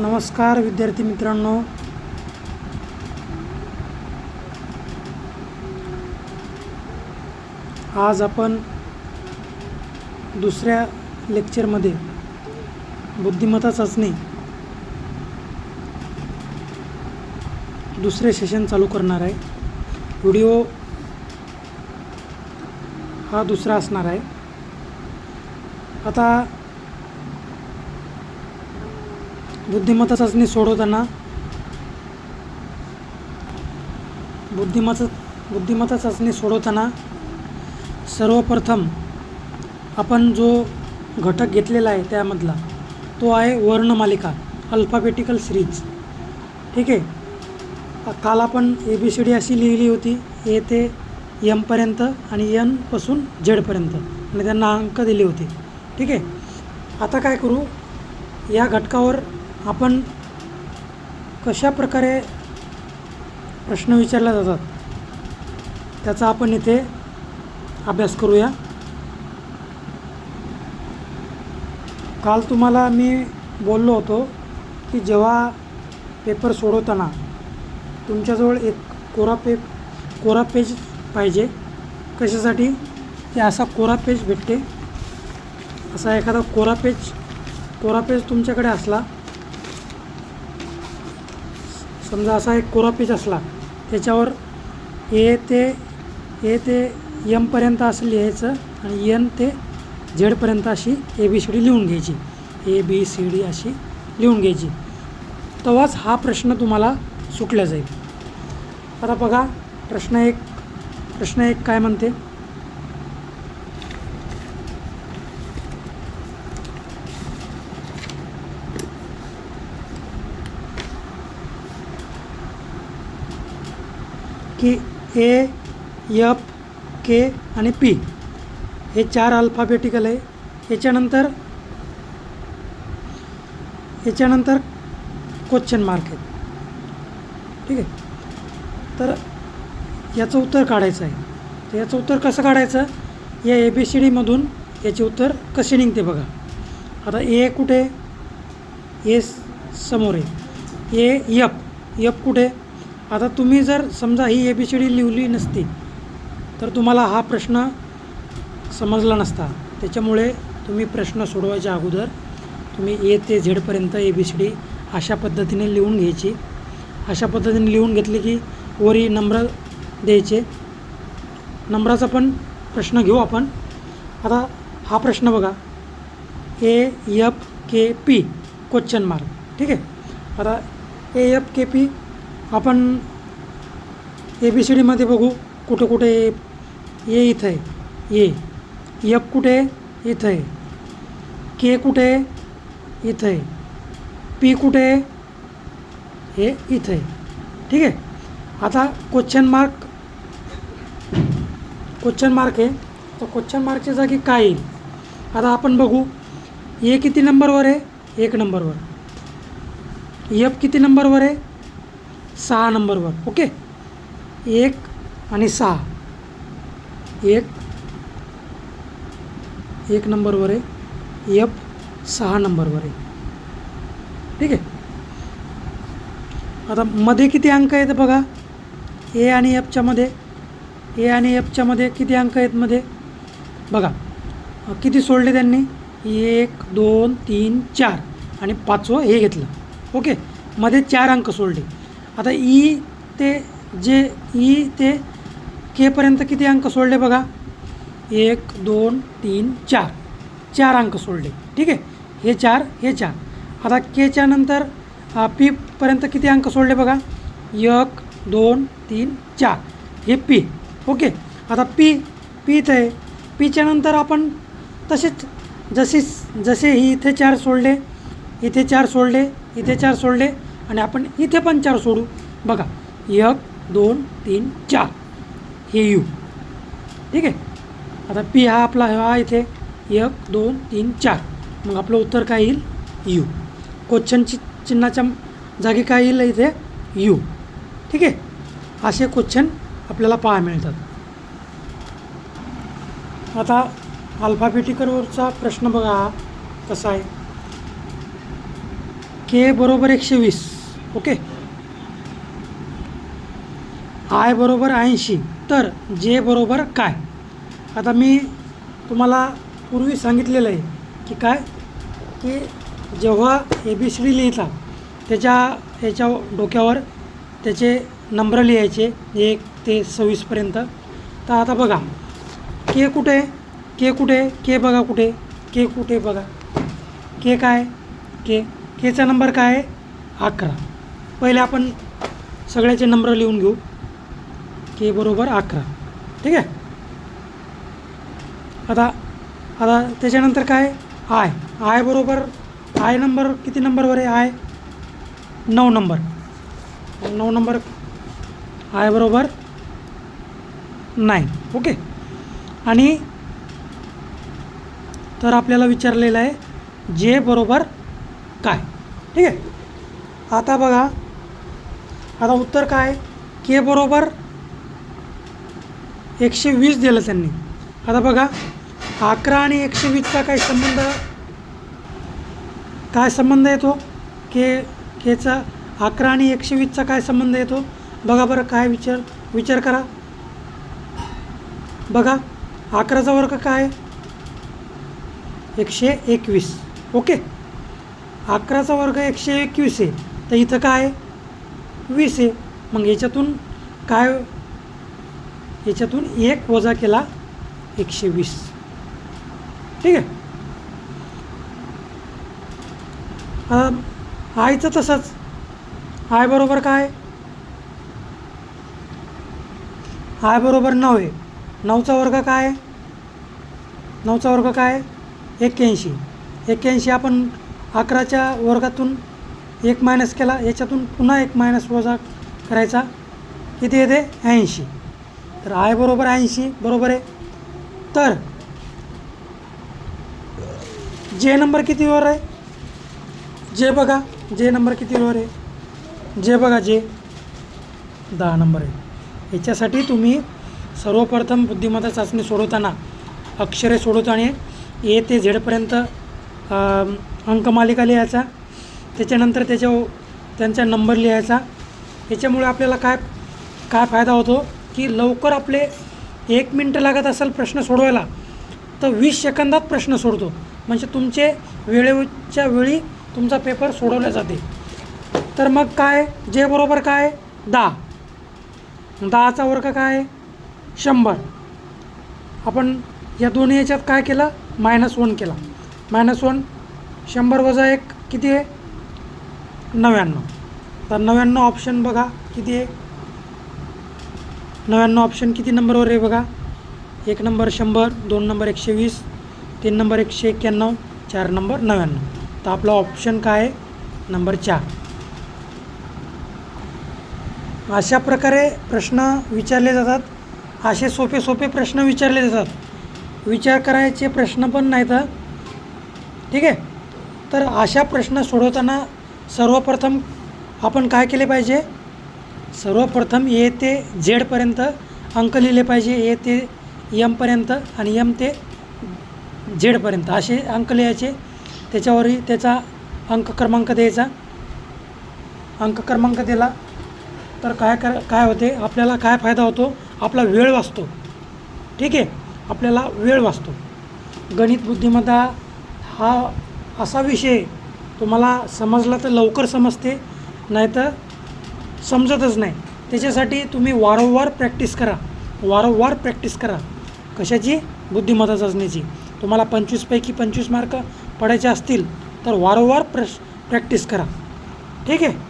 नमस्कार विद्यार्थी मित्रांनो. आज आपण दुसऱ्या लेक्चरमध्ये बुद्धिमत्ता चाचणी दुसरे सेशन चालू करणार आहे. व्हिडिओ हा दुसरा असणार आहे. आता बुद्धिमत्ता चाचणी सोडवताना बुद्धिमत्ता बुद्धिमत्ता चाचणी सोडवताना सर्वप्रथम आपण जो घटक घेतलेला आहे त्यामधला तो आहे वर्णमालिका अल्फाबेटिकल सिरीज ठीक आहे? काल आपण ए बी सी डी अशी लिहिली होती ए ते यमपर्यंत आणि यनपासून झेडपर्यंत आणि त्यांना अंक दिले होते. ठीक आहे? आता काय करू? या घटकावर आपण कशा प्रकारे प्रश्न विचारले जातात त्याचा आपण इथे अभ्यास करूया. काल तुम्हाला मी बोललो होतो की जेव्हा पेपर सोडवताना तुमच्याजवळ एक कोरा पे कोरा पेज पाहिजे कशासाठी? ते असा कोरा पेज भेटते. असा एखादा कोरा पेज कोरा पेज तुमच्याकडे असला समजा असा एक कोरा पेज असला त्याच्यावर ए ते ए ते यमपर्यंत असं लिहायचं आणि यन ते झेडपर्यंत अशी ए बी सी डी लिहून घ्यायची. ए बी सी डी अशी लिहून घ्यायची. तेव्हाच हा प्रश्न तुम्हाला सुटला जाईल. आता बघा प्रश्न एक प्रश्न एक काय म्हणते? की ए यफ के आणि पी हे चार अल्फाबेटिकल आहे. याच्यानंतर याच्यानंतर क्वेश्चन मार्क आहेत. ठीक आहे? तर याचं उत्तर काढायचं आहे. तर याचं उत्तर कसं काढायचं? या ए बी सी डीमधून याचे उत्तर कसे निघते बघा. आता ए कुठे? ए समोर आहे. ए यफ यफ कुठे? आता तुम्ही जर समजा ही ए बी सी डी लिहिली नसती तर तुम्हाला हा प्रश्न समजला नसता. त्याच्यामुळे तुम्ही प्रश्न सोडवायच्या अगोदर तुम्ही ए ते झेडपर्यंत ए बी सी डी अशा पद्धतीने लिहून घ्यायची. अशा पद्धतीने लिहून घेतले की वरी नंबर द्यायचे. नंबराचा पण प्रश्न घेऊ आपण. आता हा प्रश्न बघा. A F K P question mark ठीक आहे? आता ए एफ के पी आपण ए बी सी डीमध्ये बघू कुठे कुठे ए इथं आहे. ए एफ कुठे इथं आहे. के कुठे इथं आहे. पी कुठे हे इथं आहे. ठीक आहे? आता क्वेश्चन मार्क क्वेश्चन मार्क आहे. तर क्वेश्चन मार्कच्या जागी काय येईल? आता आपण बघू. ए किती नंबरवर आहे? एक नंबरवर एफ किती नंबरवर आहे? सहा नंबरवर ओके? एक आणि सहा. एक एक नंबरवर आहे. एफ सहा नंबरवर आहे. ठीक आहे? आता मध्ये किती अंक आहेत बघा? ए आणि एफच्या मध्ये. ए आणि एफच्या मध्ये किती अंक आहेत मध्ये? बघा. किती सोडले त्यांनी? एक दोन तीन चार. आणि पाचवं हे घेतलं. ओके? मध्ये चार अंक सोडले. आता ई ते जे ई ते केपर्यंत किती अंक सोडले बघा? एक दोन तीन चार. चार अंक सोडले. ठीक आहे? हे चार हे चार. आता केच्या नंतर पीपर्यंत किती अंक सोडले बघा? एक दोन तीन चार. हे पी. ओके? आता पी पी ते आहे. पीच्या नंतर आपण तसेच जसे जसे ही इथे चार सोडले इथे चार सोडले इथे चार सोडले आणि आपण इथे पण चार सोडू. बघा एक दोन तीन चार. हे यू ठीक आहे? आता पी हा आपला हा इथे. एक दोन तीन चार. मग आपलं उत्तर काय येईल? यू क्वेश्चनची चिन्हाच्या जागी काय येईल इथे? यू ठीक आहे? असे क्वेश्चन आपल्याला पाहायला मिळतात. आता अल्फाबेटिकलवरचा प्रश्न बघा. कसा आहे? के बरोबर एकशे वीस. ओके. आय बरोबर ऐंशी तर जे बरोबर काय? आता मी तुम्हाला पूर्वी सांगितलेलं आहे की काय? की जेव्हा ए बी सी डी लिहिता त्याच्या याच्या डोक्यावर त्याचे नंबर लिहायचे एक ते सव्वीसपर्यंत तर आता बघा के कुठे? के कुठे? के बघा कुठे? के कुठे बघा? के काय? के केचा नंबर काय आहे? अकरा. पहिले आपण सगळ्याचे नंबर लिहून घेऊ. के बरोबर अकरा. ठीक आहे? आता आता त्याच्यानंतर काय? आय आय बरोबर आय नंबर किती नंबरवर आहे? आय नऊ नंबर नऊ नंबर आय बरोबर नाईन ओके आणि तर आपल्याला विचारलेलं आहे जे बरोबर काय? ठीक आहे? आता बघा आता उत्तर काय? के बरोबर एकशे वीस दिलं त्यांनी. आता बघा अकरा आणि एकशे वीसचा काय संबंध? काय संबंध येतो के केचा अकरा आणि एकशे वीसचा काय संबंध येतो बघा बरं काय विचार विचार करा. बघा अकराचा वर्ग काय? एकशे एकवीस. ओके? अकराचा वर्ग एकशे एकवीस आहे. तर इथं काय? आहे? वीस आहे. मग याच्यातून काय? याच्यातून एक वजा केला एकशे वीस. ठीक आहे? आयचं तसंच. आय बरोबर काय? आय बरोबर नऊ आहे. नऊचा वर्ग काय? नऊचा वर्ग काय? एक्क्याऐंशी. एक्क्याऐंशी आपण अकराच्या वर्गातून एक मायनस केला याच्यातून पुन्हा एक मायनस वजा करायचा. किती येते? ऐंशी. तर आय बरोबर ऐंशी बरोबर आहे. तर जे नंबर कितीवर आहे? जे बघा. जे नंबर कितीवर आहे? जे बघा जे दहा नंबर आहे. याच्यासाठी तुम्ही सर्वप्रथम बुद्धिमत्ता चाचणी सोडवताना अक्षरे सोडवताना ए ते झेडपर्यंत अंकमालिका लिहायचा. त्याच्यानंतर त्याच्या त्यांचा नंबर लिहायचा. याच्यामुळे आपल्याला काय काय फायदा होतो की लवकर आपले एक मिनटं लागत असेल प्रश्न सोडवायला तर वीस सेकंदात प्रश्न सोडतो. म्हणजे तुमचे वेळेच्या वेळी तुमचा पेपर सोडवला जाते. तर मग काय जे बरोबर काय? दहा. दहाचा वर्ग काय? शंभर. आपण या दोन्ही याच्यात काय केलं? मायनस वन केला. मायनस वन शंभर वजा एक किती आहे? नव्याण्णव. तर नव्याण्णव ऑप्शन बघा किती आहे? नव्याण्णव ऑप्शन किती नंबरवर आहे बघा? एक नंबर शंभर दोन नंबर एकशे वीस तीन नंबर एकशे एक्क्याण्णव चार नंबर नव्याण्णव. तर आपला ऑप्शन काय आहे? नंबर चार. अशा प्रकारे प्रश्न विचारले जातात. असे सोपे सोपे प्रश्न विचारले जातात. विचार करायचे प्रश्न पण नाहीत. तर ठीक आहे? तर अशा प्रश्न सोडवताना सर्वप्रथम आपण काय केले पाहिजे? सर्वप्रथम ए ते झेडपर्यंत अंक लिहिले पाहिजे. ए ते यमपर्यंत आणि यम ते झेडपर्यंत असे अंक लिहायचे. त्याच्यावरही त्याचा अंक क्रमांक द्यायचा. अंक क्रमांक दिला तर काय कर काय होते? आपल्याला काय फायदा होतो? आपला वेळ वाचतो. ठीक आहे? आपल्याला वेळ वाचतो. गणित बुद्धिमत्ता हा असा विषय तुम्हाला समजला तर लवकर समजते नाहीतर समजतच नाही. त्याच्यासाठी तुम्ही वारंवार प्रॅक्टिस करा. वारंवार प्रॅक्टिस करा. कशाची? बुद्धिमत्ता चाचणीची तुम्हाला पंचवीसपैकी पंचवीस मार्क पडायचे असतील तर वारंवार प्रश प्रॅक्टिस करा. ठीक आहे?